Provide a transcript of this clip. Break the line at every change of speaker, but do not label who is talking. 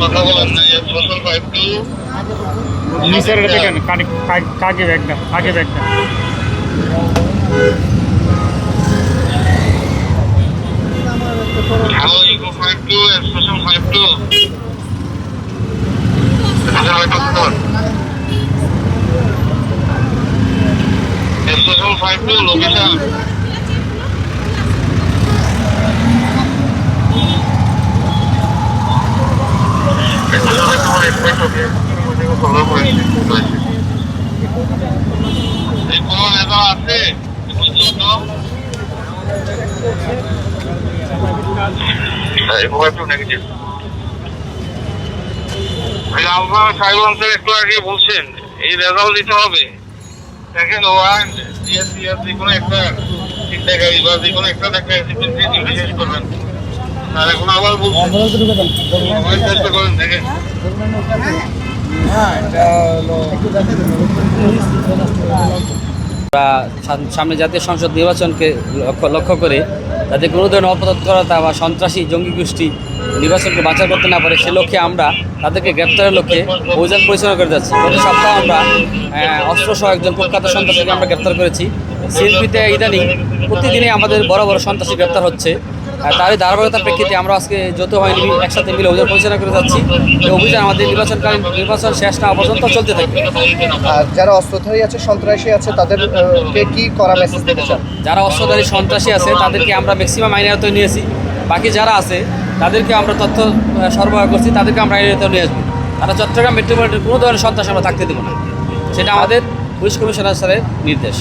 কথা বলেন না এর ফসল ফাইভ টু
নিচের দেখেন কাকে ব্যাগটা কাকে ব্যাগটা
hello echo five two expression five two expression five two location কোনো আপনার সাহেব অঞ্চল একটু আগে বলছেন এই রেজাল্ট দিতে হবে দেখেন ওয়ান জিএসসি যে কোনো একটা গাড়ি বা যে কোনো একটা একটা ডিউটি শেষ করবেন আর এখন আবার বলছেন চেষ্টা করেন দেখেন
সামনে জাতীয় সংসদ নির্বাচনকে লক্ষ্য লক্ষ্য করে যাতে কোনো ধরনের অপতৎপরতা বা সন্ত্রাসী, জঙ্গি গোষ্ঠী নির্বাচনকে বাঁচা করতে না পারে, সে লক্ষ্যে আমরা তাদেরকে গ্রেপ্তারের লক্ষ্যে অভিযান পরিচালনা করে যাচ্ছি। গত সপ্তাহে আমরা অস্ত্র সহ একজন কলকাতা সন্ত্রাসীকে আমরা গ্রেপ্তার করেছি। সিএলপিতে ইদানিং প্রতিদিনই আমাদের বড় বড় সন্ত্রাসী গ্রেপ্তার হচ্ছে। তারই ধারাবাহিকতার প্রেক্ষিতে আমরা আজকে যৌথ হয়নি একসাথে মিলে অভিযান পরিচালনা করে যাচ্ছি। এই অভিযান আমাদের নির্বাচনকালীন নির্বাচন শেষ না পর্যন্ত চলতে থাকবে।
আর যারা অস্ত্রধারী আছে সন্ত্রাসী আছে তাদেরকে কি করা মেসেজ দিতে চান?
যারা অস্ত্রধারী সন্ত্রাসী আছে তাদেরকে আমরা ম্যাক্সিমাম আইনের আওতায় নিয়েছি বাকি যারা আছে তাদেরকে আমরা তথ্য সরবরাহ করছি তাদেরকে আমরা আইনের আওতায় নিয়ে আসব। তারা চট্টগ্রাম মেট্রোপলিটন কোনো ধরনের সন্ত্রাস আমরা থাকতে দেবো না। সেটা আমাদের পুলিশ কমিশনার স্যারের নির্দেশ।